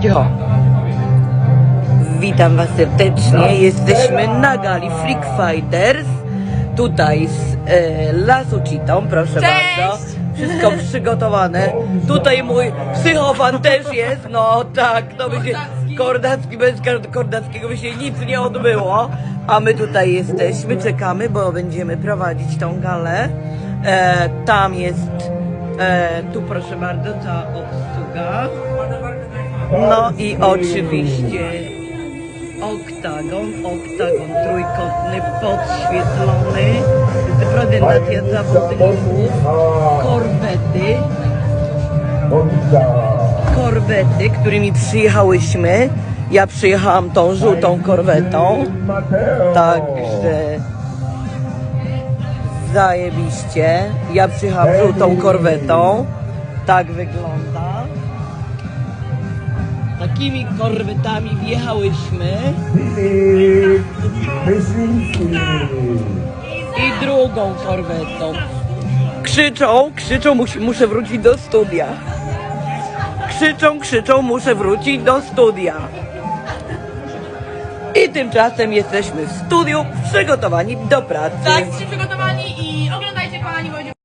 Jo. Witam Was serdecznie. Jesteśmy na gali Freak Fighters. Tutaj z e, Lasucitą, proszę Cześć! bardzo. Wszystko przygotowane. Tutaj mój psychofan też jest. No tak, to by się Kordacki bez Kor- Kordackiego by się nic nie odbyło. A my tutaj jesteśmy, czekamy, bo będziemy prowadzić tą galę. E, tam jest, e, tu proszę bardzo, ta obsługa. No i oczywiście oktagon, oktagon trójkątny, podświetlony, prezentacja zawodników, korwety, korwety, którymi przyjechałyśmy. Ja przyjechałam tą żółtą korwetą, także zajebiście. Ja przyjechałam żółtą korwetą, tak wygląda. Takimi korwetami wjechałyśmy i drugą korwetą. Krzyczą, krzyczą, musi, muszę wrócić do studia. Krzyczą, krzyczą, muszę wrócić do studia. I tymczasem jesteśmy w studiu przygotowani do pracy. Tak, przygotowani i oglądajcie kochani, bo